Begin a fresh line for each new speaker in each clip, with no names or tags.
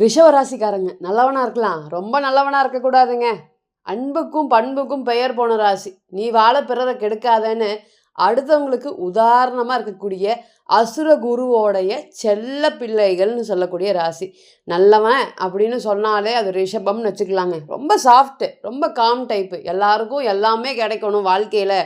ரிஷவராசிக்காரங்க நல்லவனாக இருக்கலாம். ரொம்ப நல்லவனாக இருக்கக்கூடாதுங்க. அன்புக்கும் பண்புக்கும் பெயர் போன ராசி. நீ வாழ பிறரை கெடுக்காதன்னு அடுத்தவங்களுக்கு உதாரணமாக இருக்கக்கூடிய அசுர குருவோடைய செல்ல பிள்ளைகள்னு சொல்லக்கூடிய ராசி. நல்லவன் அப்படின்னு சொன்னாலே அது ரிஷபம்னு வச்சுக்கலாங்க. ரொம்ப சாஃப்ட்டு ரொம்ப காம் டைப்பு எல்லாருக்கும் எல்லாமே கிடைக்கணும் வாழ்க்கையில்.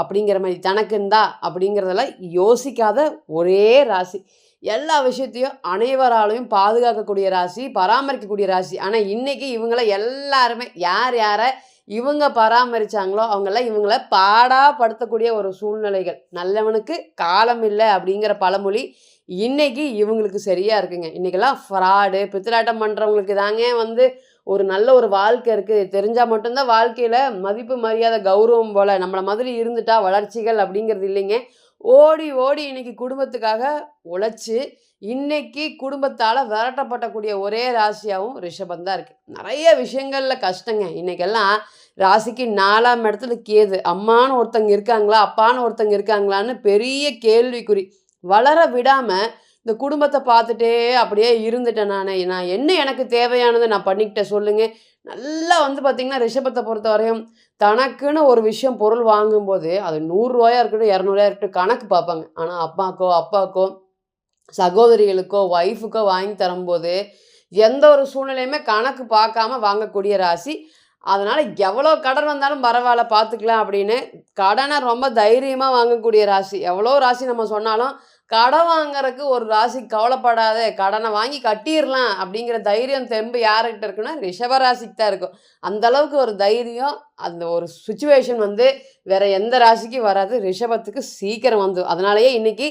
அப்படிங்கிற மாதிரி தனக்கு இருந்தா அப்படிங்கிறதெல்லாம் யோசிக்காத ஒரே ராசி. எல்லா விஷயத்தையும் அனைவராலையும் பாதுகாக்கக்கூடிய ராசி பராமரிக்கக்கூடிய ராசி. ஆனால் இன்றைக்கி இவங்கள எல்லாருமே யார் யாரை இவங்க பராமரித்தாங்களோ அவங்களாம் இவங்கள பாடாப்படுத்தக்கூடிய ஒரு சூழ்நிலைகள். நல்லவனுக்கு காலம் இல்லை அப்படிங்கிற பழமொழி இன்றைக்கி இவங்களுக்கு சரியாக இருக்குங்க. இன்றைக்கெல்லாம் ஃப்ராடு பித்திராட்டம் பண்ணுறவங்களுக்கு தாங்க வந்து ஒரு நல்ல ஒரு வாழ்க்கை இருக்குது தெரிஞ்சால் மட்டும்தான் வாழ்க்கையில் மதிப்பு மரியாதை கௌரவம் போல் நம்மளை மாதிரி இருந்துட்டா வளர்ச்சிகள் அப்படிங்கிறது இல்லைங்க. ஓடி ஓடி இன்னைக்கு குடும்பத்துக்காக உழைச்சி இன்னைக்கு குடும்பத்தால் விரட்டப்படக்கூடிய ஒரே ராசியாகவும் ரிஷபம் தான் இருக்குது நிறைய விஷயங்களில் கஷ்டங்க. இன்னைக்கெல்லாம் ராசிக்கு நாலாம் இடத்துல கேது. அம்மானு ஒருத்தங்க இருக்காங்களா அப்பான்னு ஒருத்தங்க இருக்காங்களான்னு பெரிய கேள்விக்குறி. வளர விடாமல் இந்த குடும்பத்தை பார்த்துட்டே அப்படியே இருந்துட்டேன் நான். நான் என்ன எனக்கு தேவையானதை நான் பண்ணிக்கிட்டேன் சொல்லுங்க. நல்லா வந்து பார்த்திங்கன்னா ரிஷபத்தை பொறுத்த வரையும் தனக்குன்னு ஒரு விஷயம் பொருள் வாங்கும்போது அது நூறுரூவாயாக இருக்கட்டும் இரநூறுவாயா இருக்கட்டும் கணக்கு பார்ப்பாங்க. ஆனால் அப்பாக்கோ அப்பாக்கோ சகோதரிகளுக்கோ ஒய்ஃபுக்கோ வாங்கி தரும்போது எந்த ஒரு சூழ்நிலையுமே கணக்கு பார்க்காம வாங்கக்கூடிய ராசி. அதனால் எவ்வளோ கடன் வந்தாலும் பரவாயில்ல பார்த்துக்கலாம் அப்படின்னு கடனை ரொம்ப தைரியமாக வாங்கக்கூடிய ராசி. எவ்வளோ ராசி நம்ம சொன்னாலும் கடன் வாங்குறதுக்கு ஒரு ராசி கவலைப்படாத கடனை வாங்கி கட்டிடலாம் அப்படிங்கிற தைரியம் தெம்பு யாருக்கிட்ட இருக்குன்னா ரிஷபராசிக்கு தான் இருக்கும். அந்த அளவுக்கு ஒரு தைரியம் அந்த ஒரு சுச்சுவேஷன் வந்து வேற எந்த ராசிக்கும் வராது. ரிஷபத்துக்கு சீக்கிரம் வந்து அதனாலயே இன்னைக்கு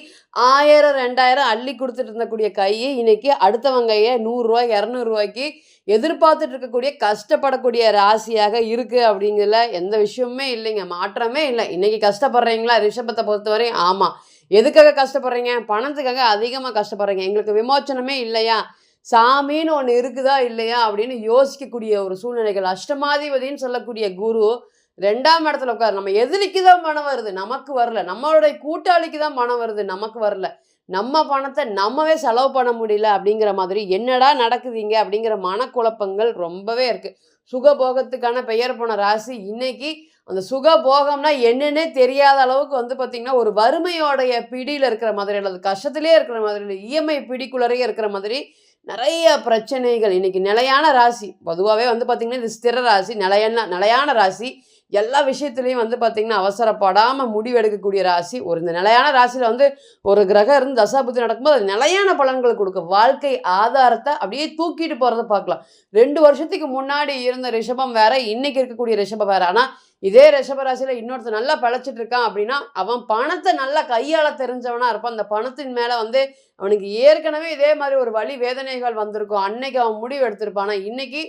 ஆயிரம் ரெண்டாயிரம் அள்ளி கொடுத்துட்டு இருந்தக்கூடிய கையை இன்னைக்கு அடுத்தவங்கைய நூறுரூவா இரநூறுவாய்க்கு எதிர்பார்த்துட்டு இருக்கக்கூடிய கஷ்டப்படக்கூடிய ராசியாக இருக்குது அப்படிங்கிறதுல எந்த விஷயமுமே இல்லைங்க. மாற்றமே இல்லை. இன்னைக்கு கஷ்டப்படுறீங்களா? ரிஷபத்தை பொறுத்தவரையும் ஆமாம் எதுக்காக கஷ்டப்படுறீங்க? பணத்துக்காக அதிகமாக கஷ்டப்படுறீங்க. எங்களுக்கு விமோச்சனமே இல்லையா? சாமின்னு ஒன்று இருக்குதா இல்லையா? அப்படின்னு யோசிக்கக்கூடிய ஒரு சூழ்நிலைகள். அஷ்டமாதிபதின்னு சொல்லக்கூடிய குரு ரெண்டாம் இடத்துல உட்காரு. நம்ம எதிரிக்கு தான் பணம் வருது? நமக்கு வரல. நம்மளுடைய கூட்டாளிக்கு தான் பணம் வருது. நமக்கு வரல. நம்ம பணத்தை நம்மவே செலவு பண்ண முடியல அப்படிங்கிற மாதிரி என்னடா நடக்குதுங்க அப்படிங்கிற மனக்குழப்பங்கள் ரொம்பவே இருக்குது சுகபோகத்துக்கான பெயர் போன ராசி இன்னைக்கு அந்த சுகபோகம்னா என்னன்னே தெரியாத அளவுக்கு வந்து பார்த்திங்கன்னா ஒரு வறுமையோடைய பிடியில் இருக்கிற மாதிரி அல்லது கஷ்டத்திலே இருக்கிற மாதிரி இல்லை இஎம்ஐ பிடிக்குள்ளரே இருக்கிற மாதிரி நிறைய பிரச்சனைகள். இன்னைக்கு நிலையான ராசி பொதுவாகவே வந்து பார்த்திங்கன்னா இது ஸ்திர ராசி நிலையான நிலையான ராசி. எல்லா விஷயத்துலையும் வந்து பார்த்திங்கன்னா அவசரப்படாமல் முடிவெடுக்கக்கூடிய ராசி ஒரு இந்த நிலையான ராசியில் வந்து ஒரு கிரகம் இருந்து தசாபுத்தி நடக்கும்போது அது நிலையான பலன்கள் கொடுக்கும். வாழ்க்கை ஆதாரத்தை அப்படியே தூக்கிட்டு போகிறத பார்க்கலாம். ரெண்டு வருஷத்துக்கு முன்னாடி இருந்த ரிஷபம் வேற இன்னைக்கு இருக்கக்கூடிய ரிஷபம் வேற. ஆனால் இதே ரிஷபராசியில் இன்னொருத்தர் நல்லா பழச்சிட்டு இருக்கான் அப்படின்னா அவன் பணத்தை நல்லா கையாள தெரிஞ்சவனாக இருப்பான். அந்த பணத்தின் மேலே வந்து அவனுக்கு ஏற்கனவே இதே மாதிரி ஒரு வழி வேதனைகள் வந்திருக்கும். அன்னைக்கு அவன் முடிவு எடுத்திருப்பான். ஆனால் இன்னைக்கு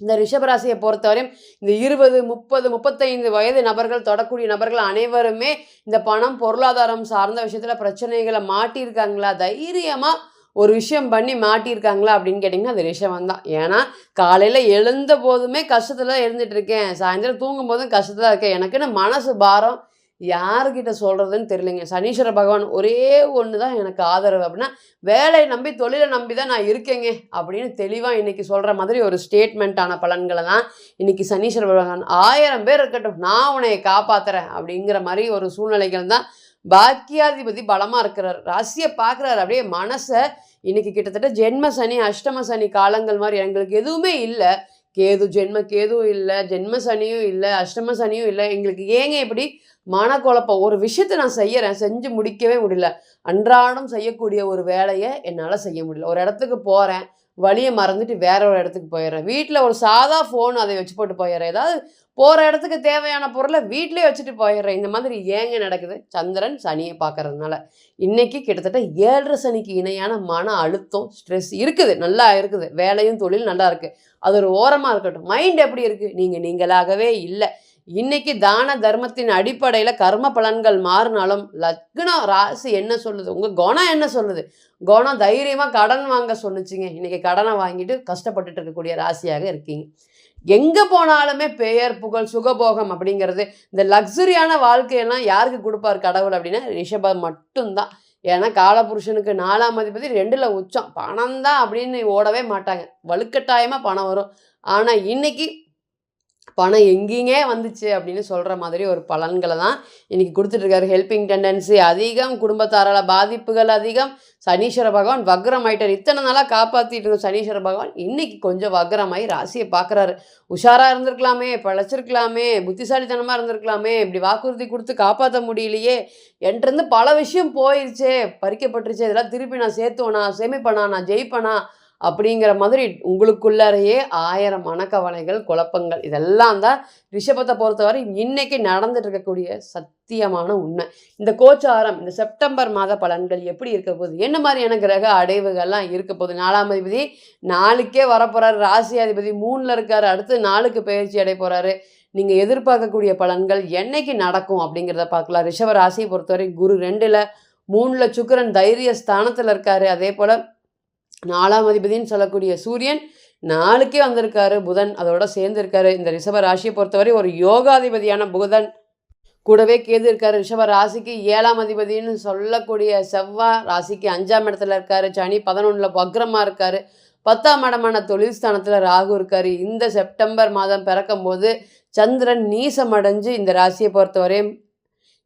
இந்த ரிஷபராசியை பொறுத்தவரையும் இந்த இருபது முப்பது முப்பத்தைந்து வயது நபர்கள் தொடக்கூடிய நபர்கள் அனைவருமே இந்த பணம் பொருளாதாரம் சார்ந்த விஷயத்தில் பிரச்சனைகளை மாட்டியிருக்காங்களா? தைரியமாக ஒரு விஷயம் பண்ணி மாட்டியிருக்காங்களா? அப்படின்னு கேட்டிங்கன்னா அது ரிஷபம் தான். ஏன்னா காலையில் எழுந்த போதுமே கஷ்டத்தில் தான் எழுந்துட்டு இருக்கேன். சாயந்தரம் தூங்கும் போதும் கஷ்டத்தில் இருக்கேன். எனக்குன்னு மனசு பாரம் யாருக்கிட்ட சொல்கிறதுன்னு தெரியலைங்க. சனீஸ்வர பகவான் ஒரே ஒன்று தான் எனக்கு ஆதரவு. அப்படின்னா வேலையை நம்பி தொழிலை நம்பி தான் நான் இருக்கேங்க அப்படின்னு தெளிவாக இன்றைக்கி சொல்கிற மாதிரி ஒரு ஸ்டேட்மெண்ட்டான பலன்களை தான் இன்றைக்கி சனீஸ்வர பகவான் ஆயிரம் பேர் இருக்கட்டும் நான் உன்னை காப்பாற்றுறேன் அப்படிங்கிற மாதிரி ஒரு சூழ்நிலைகள் தான் பாக்கியாதிபதி பலமாக இருக்கிறார். ராசியை பார்க்குறாரு. அப்படியே மனசை இன்றைக்கி கிட்டத்தட்ட ஜென்ம சனி அஷ்டம சனி காலங்கள் மாதிரி எங்களுக்கு எதுவுமே இல்லை. கேது ஜென்ம கேதுவும் இல்லை ஜென்ம சனியும் இல்லை அஷ்டம சனியும் இல்லை. எங்களுக்கு ஏங்க இப்படி மனக்குழப்பம்? ஒரு விஷயத்தை நான் செய்யறேன் செஞ்சு முடிக்கவே முடியல. அன்றாடம் செய்யக்கூடிய ஒரு வேலையை என்னால் செய்ய முடியல. ஒரு இடத்துக்கு போகிறேன் வழியை மறந்துட்டு வேற ஒரு இடத்துக்கு போயிடுறேன். வீட்டில் ஒரு சாதா ஃபோன் அதை வச்சு போட்டு போயிடுறேன். ஏதாவது போகிற இடத்துக்கு தேவையான பொருளை வீட்டிலே வச்சுட்டு போயிடுறேன். இந்த மாதிரி ஏங்க நடக்குது? சந்திரன் சனியை பார்க்கறதுனால. இன்றைக்கி கிட்டத்தட்ட ஏழரை சனிக்கு இணையான மன அழுத்தம் ஸ்ட்ரெஸ் இருக்குது. நல்லா இருக்குது. வேலையும் தொழில் நல்லா இருக்குது அது ஒரு ஓரமாக இருக்கட்டும். மைண்ட் எப்படி இருக்குது நீங்கள் நீங்களாகவே இல்லை. இன்னைக்கு தான தர்மத்தின் அடிப்படையில் கர்ம பலன்கள் மாறினாலும் லக்னம் ராசி என்ன சொல்லுது? உங்கள் குணம் என்ன சொல்லுது? குணம் தைரியமாக கடன் வாங்க சொன்னுச்சுங்க. இன்னைக்கு கடனை வாங்கிட்டு கஷ்டப்பட்டுட்டு இருக்கக்கூடிய ராசியாக இருக்கீங்க. எங்கே போனாலுமே பெயர் புகழ் சுகபோகம் அப்படிங்கிறது இந்த லக்ஸுரியான வாழ்க்கையெல்லாம் யாருக்கு கொடுப்பார் கடவுள் அப்படின்னா ரிஷபம் மட்டும்தான். ஏன்னா காலபுருஷனுக்கு நாலாம் அதிபதி ரெண்டில் உச்சம். பணம் தான் அப்படின்னு ஓடவே மாட்டாங்க. வலுக்கட்டாயமாக பணம் வரும். ஆனால் இன்னைக்கு பணம் எங்கேயுமே வந்துச்சு அப்படின்னு சொல்கிற மாதிரி ஒரு பலன்களை தான் இன்னைக்கு கொடுத்துட்ருக்காரு. ஹெல்பிங் டெண்டன்சி அதிகம் குடும்பத்தாரால் பாதிப்புகள் அதிகம். சனீஸ்வர பகவான் வக்ரம் ஆயிட்டார் இத்தனை நாளாக காப்பாற்றிட்டு இருந்த சனீஸ்வர பகவான் இன்னைக்கு கொஞ்சம் வக்ரமாயி ராசியை பார்க்குறாரு உஷாராக இருந்திருக்கலாமே பழச்சிருக்கலாமே புத்திசாலித்தனமாக இருந்திருக்கலாமே இப்படி வாக்குறுதி கொடுத்து காப்பாற்ற முடியலையே. என்கிட்டருந்து பல விஷயம் போயிடுச்சே பறிக்கப்பட்டுருச்சு. இதெல்லாம் திருப்பி நான் சேர்த்துவனா சேமிப்பனா நான் ஜெயிப்பனா? அப்படிங்கிற மாதிரி உங்களுக்குள்ளாரையே ஆயிரம் மனக்கவலைகள் குழப்பங்கள் இதெல்லாம் தான் ரிஷபத்தை பொறுத்தவரை இன்னைக்கு நடந்துட்டு இருக்கக்கூடிய சத்தியமான உண்மை. இந்த கோச்சாரம் இந்த செப்டம்பர் மாத பலன்கள் எப்படி இருக்க போகுது? என்ன மாதிரியான கிரக அடைவுகள்லாம் இருக்க போகுது? நாலாம் அதிபதி நாளுக்கே வரப்போறாரு. ராசி அதிபதி மூணில் இருக்கார். அடுத்து நாளுக்கு பயிற்சி அடை போகிறாரு நீங்கள் எதிர்பார்க்கக்கூடிய பலன்கள் என்னைக்கு நடக்கும் அப்படிங்கிறத பார்க்கலாம். ரிஷப ராசியை பொறுத்தவரை குரு ரெண்டில் மூணில் சுக்கிரன் தைரிய ஸ்தானத்தில் இருக்காரு. அதே போல் நாலாம் அதிபதின்னு சொல்லக்கூடிய சூரியன் நாளுக்கே வந்திருக்காரு புதன் அதோட சேர்ந்திருக்காரு. இந்த ரிஷப ராசியை பொறுத்தவரை ஒரு யோகாதிபதியான புதன் கூடவே கேது இருக்காரு. ரிஷப ராசிக்கு ஏழாம் அதிபதின்னு சொல்லக்கூடிய செவ்வாய் ராசிக்கு அஞ்சாம் இடத்துல இருக்காரு. சனி பதினொன்றில் வக்ரமாக இருக்காரு. பத்தாம் இடமான தொழில் ஸ்தானத்தில் ராகு இருக்காரு. இந்த செப்டம்பர் மாதம் பிறக்கும் போது சந்திரன் நீசமடைஞ்சு இந்த ராசியை பொறுத்தவரையும்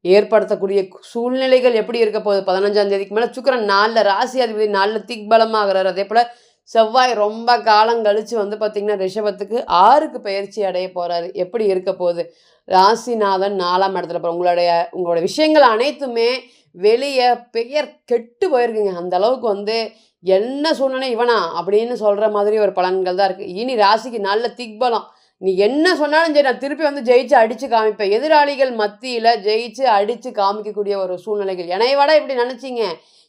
ஏற்படுத்தக்கூடிய சூழ்நிலைகள் எப்படி இருக்க போகுது? பதினஞ்சாம் தேதிக்கு மேலே சுக்கிரன் நாளில் ராசி அதிபதி நாளில் திக்பலமாகிறார். அதே போல் செவ்வாய் ரொம்ப காலம் கழித்து வந்து பார்த்திங்கன்னா ரிஷபத்துக்கு ஆறுக்கு பயிற்சி அடைய போகிறாரு எப்படி இருக்க போகுது? ராசிநாதன் நாலாம் இடத்துல போகிற உங்களுடைய உங்களோட விஷயங்கள் அனைத்துமே வெளியே பெயர் கெட்டு போயிருக்குங்க. அந்த அளவுக்கு வந்து என்ன சூழ்நிலை இவனா? அப்படின்னு சொல்கிற மாதிரி ஒரு பலன்கள் தான் இருக்குது இனி ராசிக்கு நல்ல திக்பலம். நீ என்ன சொன்னாலும் சரி நான் திருப்பி வந்து ஜெயிச்சு அடித்து காமிப்பேன். எதிராளிகள் மத்தியில் ஜெயிச்சு அடித்து காமிக்கக்கூடிய ஒரு சூழ்நிலைகள். என்னைய இப்படி நினச்சிங்க?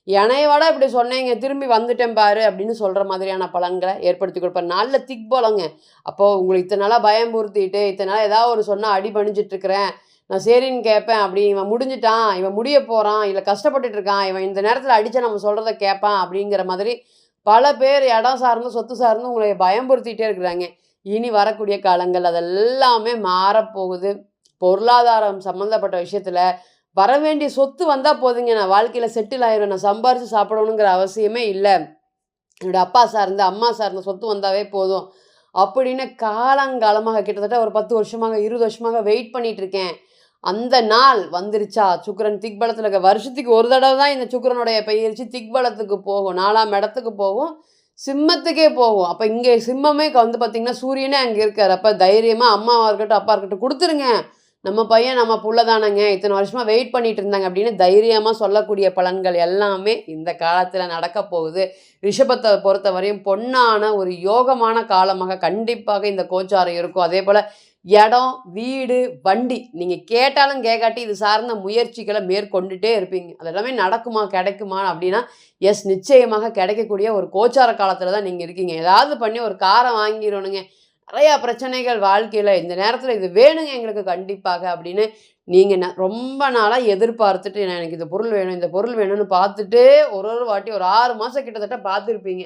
என்னைய இப்படி சொன்னீங்க? திரும்பி வந்துட்டேன் பாரு அப்படின்னு சொல்கிற மாதிரியான பலன்களை ஏற்படுத்தி கொடுப்பேன். நல்ல திக் போலங்க. அப்போது உங்களுக்கு இத்தனை நாளாக பயமுறுத்திட்டு இத்தனை நாள் ஏதாவது ஒரு சொன்னால் அடி பணிஞ்சிட்டு இருக்கிறேன் நான் சரின்னு கேட்பேன் அப்படி இவன் முடிஞ்சிட்டான் இவன் முடிய போகிறான் இல்லை கஷ்டப்பட்டுட்டு இருக்கான் இவன் இந்த நேரத்தில் அடித்து நம்ம சொல்கிறத கேட்பான் அப்படிங்கிற மாதிரி பல பேர் இடம் சார்ந்து சொத்து சார்ந்து உங்களை பயம்படுத்திகிட்டே இருக்கிறாங்க. இனி வரக்கூடிய காலங்கள் அதெல்லாமே மாறப்போகுது. பொருளாதாரம் சம்மந்தப்பட்ட விஷயத்தில் வர வேண்டிய சொத்து வந்தால் போதுங்க. நான் வாழ்க்கையில் செட்டில் ஆயிரும் நான் சம்பாரித்து சாப்பிடணுங்கிற அவசியமே இல்லை. என்னோடய அப்பா சார்ந்த அம்மா சார்ந்த சொத்து வந்தாவே போதும். அப்படின்னு காலங்காலமாக கிட்டத்தட்ட ஒரு பத்து வருஷமாக இருபது வருஷமாக வெயிட் பண்ணிகிட்டு இருக்கேன். அந்த நாள் வந்துருச்சா? சுக்கரன் திக்பலத்தில் இருக்க வருஷத்துக்கு ஒரு தடவை தான் இந்த சுக்கரனுடைய பயிற்சி திக்பலத்துக்கு போகும். நாலாம் இடத்துக்கு போகும். சிம்மத்துக்கே போகும் அப்போ இங்கே சிம்மமே வந்து பார்த்திங்கன்னா சூரியனே அங்கே இருக்கார். அப்போ தைரியமாக அம்மாவாக இருக்கட்டும் அப்பா இருக்கட்டும் கொடுத்துருங்க. நம்ம பையன் நம்ம புள்ளதானங்க. இத்தனை வருஷமாக வெயிட் பண்ணிட்டு இருந்தாங்க அப்படின்னு தைரியமாக சொல்லக்கூடிய பலன்கள் எல்லாமே இந்த காலத்தில் நடக்க போகுது. ரிஷபத்தை பொறுத்தவரையும் பொன்னான ஒரு யோகமான காலமாக கண்டிப்பாக இந்த கோச்சாரம் இருக்கும். அதே போல் இடம் வீடு வண்டி நீங்கள் கேட்டாலும் கேட்காட்டி இது சார்ந்த முயற்சிகளை மேற்கொண்டுட்டே இருப்பீங்க. அது எல்லாமே நடக்குமா கிடைக்குமா அப்படின்னா எஸ் நிச்சயமாக கிடைக்கக்கூடிய ஒரு கோச்சார காலத்தில் தான் நீங்கள் இருக்கீங்க. ஏதாவது பண்ணி ஒரு காரை வாங்கிடணுங்க. நிறையா பிரச்சனைகள் வாழ்க்கையில் இந்த நேரத்தில் இது வேணுங்க எங்களுக்கு கண்டிப்பாக அப்படின்னு நீங்கள் ந ரொம்ப நாளாக எதிர்பார்த்துட்டு எனக்கு இந்த பொருள் வேணும் இந்த பொருள் வேணும்னு பார்த்துட்டு ஒரு ஒரு வாட்டி ஒரு ஆறு மாதம் கிட்டத்தட்ட பார்த்துருப்பீங்க.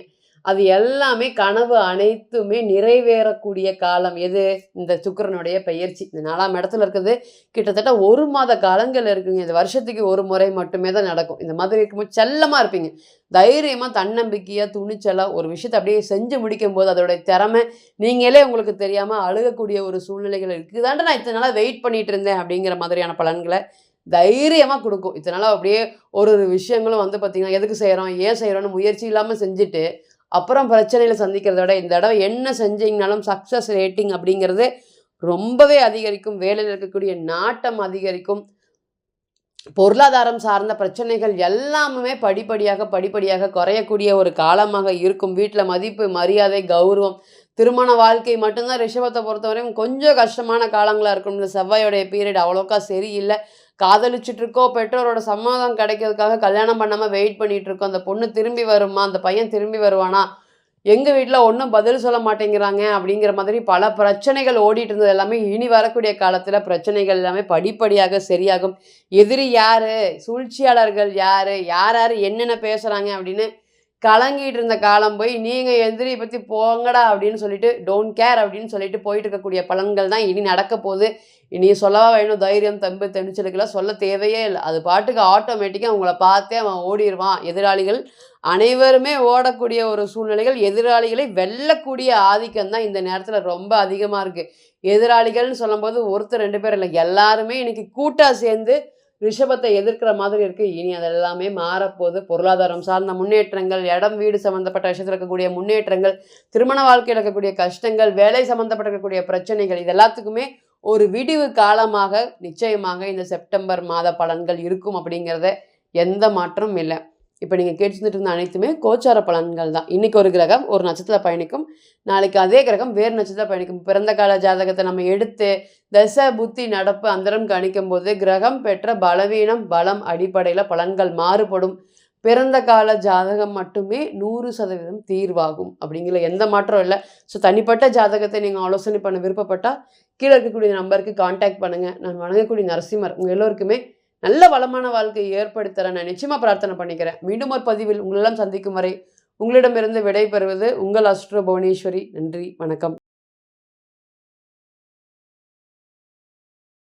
அது எல்லாமே கனவு அனைத்துமே நிறைவேறக்கூடிய காலம். எது? இந்த சுக்கரனுடைய பயிற்சி இந்த நாலாம் இடத்துல இருக்குது. கிட்டத்தட்ட ஒரு மாத காலங்கள் இருக்குங்க. இந்த வருஷத்துக்கு ஒரு முறை மட்டுமே தான் நடக்கும். இந்த மாதிரி இருக்கும்போது செல்லமாக இருப்பீங்க. தைரியமாக தன்னம்பிக்கையாக துணிச்சலாக ஒரு விஷயத்தை அப்படியே செஞ்சு முடிக்கும் போது அதோடைய திறமை நீங்களே உங்களுக்கு தெரியாமல் அழுகக்கூடிய ஒரு சூழ்நிலைகள் இருக்குது. நான் இத்தனை நாளாக வெயிட் பண்ணிட்டு இருந்தேன் அப்படிங்கிற மாதிரியான பலன்களை தைரியமாக கொடுக்கும். இத்தனை நாளாக அப்படியே ஒரு ஒரு விஷயங்களும் வந்து பார்த்திங்கன்னா எதுக்கு செய்கிறோம் ஏன் செய்கிறோன்னு முயற்சி இல்லாமல் செஞ்சுட்டு அப்புறம் பிரச்சனையில் சந்திக்கிறத விட இந்த தடவை என்ன செஞ்சீங்கனாலும் சக்ஸஸ் ரேட்டிங் அப்படிங்கிறது ரொம்பவே அதிகரிக்கும். வேலையில் இருக்கக்கூடிய நாட்டம் அதிகரிக்கும். பொருளாதாரம் சார்ந்த பிரச்சனைகள் எல்லாமே படிப்படியாக படிப்படியாக குறையக்கூடிய ஒரு காலமாக இருக்கும். வீட்டில் மதிப்பு மரியாதை கௌரவம் திருமண வாழ்க்கை மட்டும்தான் ரிஷபத்தை பொறுத்தவரையும் கொஞ்சம் கஷ்டமான காலங்களாக இருக்கும் இந்த செவ்வாயோடைய பீரியட் அவ்வளோக்கா சரியில்லை. காதலிச்சுட்டு இருக்கோ பெற்றோரோட சம்மதம் கிடைக்கிறதுக்காக கல்யாணம் பண்ணாமல் வெயிட் பண்ணிட்டு இருக்கோம் அந்த பொண்ணு திரும்பி வருமா? அந்த பையன் திரும்பி வருவானா? எங்கள் வீட்டில் ஒன்றும் பதில் சொல்ல மாட்டேங்கிறாங்க அப்படிங்கிற மாதிரி பல பிரச்சனைகள் ஓடிட்டு இருந்தது. எல்லாமே இனி வரக்கூடிய காலத்தில் பிரச்சனைகள் எல்லாமே படிப்படியாக சரியாகும். எதிரி யார்? சூழ்ச்சியாளர்கள் யார்? யார் யார் என்னென்ன பேசுகிறாங்க அப்படின்னு கலங்கிட்டு இருந்த காலம் போய் நீங்கள் எந்திரி பற்றி போங்கடா அப்படின்னு சொல்லிட்டு டோன்ட் கேர் அப்படின்னு சொல்லிட்டு போயிட்டு இருக்கக்கூடிய பலன்கள் தான் இனி நடக்க போகுது. இனி சொல்லவா வேணும்? தைரியம் தம்பு தெனிச்சலுக்கெல்லாம் சொல்ல தேவையே இல்லை. அது பாட்டுக்கு ஆட்டோமேட்டிக்காக அவங்கள பார்த்தே அவன் ஓடிடுவான் எதிராளிகள் அனைவருமே ஓடக்கூடிய ஒரு சூழ்நிலைகள் எதிராளிகளை வெல்லக்கூடிய ஆதிக்கம் தான் இந்த நேரத்தில் ரொம்ப அதிகமாக இருக்குது எதிராளிகள்னு சொல்லும்போது ஒருத்தர் ரெண்டு பேர் இல்லை எல்லாருமே இன்னைக்கு கூட்டாக சேர்ந்து ரிஷபத்தை எதிர்க்கிற மாதிரி இருக்குது இனி அதெல்லாமே மாறப்போகுது. பொருளாதாரம் சார்ந்த முன்னேற்றங்கள் இடம் வீடு சம்மந்தப்பட்ட விஷயத்தில் இருக்கக்கூடிய முன்னேற்றங்கள் திருமண வாழ்க்கையில் இருக்கக்கூடிய கஷ்டங்கள் வேலை சம்மந்தப்பட்ட இருக்கக்கூடிய பிரச்சனைகள் இது எல்லாத்துக்குமே ஒரு விடிவு காலமாக நிச்சயமாக இந்த செப்டம்பர் மாத பலன்கள் இருக்கும் அப்படிங்கிறத எந்த மாற்றமும் இல்லை. இப்போ நீங்கள் கேட்டுட்டு இருந்த அனைத்துமே கோச்சார பலன்கள் தான். இன்றைக்கி ஒரு கிரகம் ஒரு நட்சத்திர பயணிக்கும். நாளைக்கு அதே கிரகம் வேறு நட்சத்திர பயணிக்கும். பிறந்த கால ஜாதகத்தை நம்ம எடுத்து தச புத்தி நடப்பு அந்தரம் கணிக்கும் போது கிரகம் பெற்ற பலவீனம் பலம் அடிப்படையில் பலன்கள் மாறுபடும். பிறந்த கால ஜாதகம் மட்டுமே நூறு சதவீதம் தீர்வாகும் அப்படிங்கிற எந்த மாற்றம் இல்லை. ஸோ தனிப்பட்ட ஜாதகத்தை நீங்கள் ஆலோசனை பண்ண விருப்பப்பட்டால் கீழே இருக்கக்கூடிய நம்பருக்கு காண்டாக்ட் பண்ணுங்கள் நான் வணங்கக்கூடிய நரசிம்மர் உங்கள் எல்லோருக்குமே நல்ல வளமான வாழ்க்கையை ஏற்படுத்தற நான் நிச்சயமாக பிரார்த்தனை பண்ணிக்கிறேன். மீண்டும் ஒரு பதிவில் உங்களெல்லாம் சந்திக்கும் வரை உங்களிடமிருந்து விடை பெறுவது உங்கள் அஸ்ட்ரோ புவனேஸ்வரி. நன்றி வணக்கம்.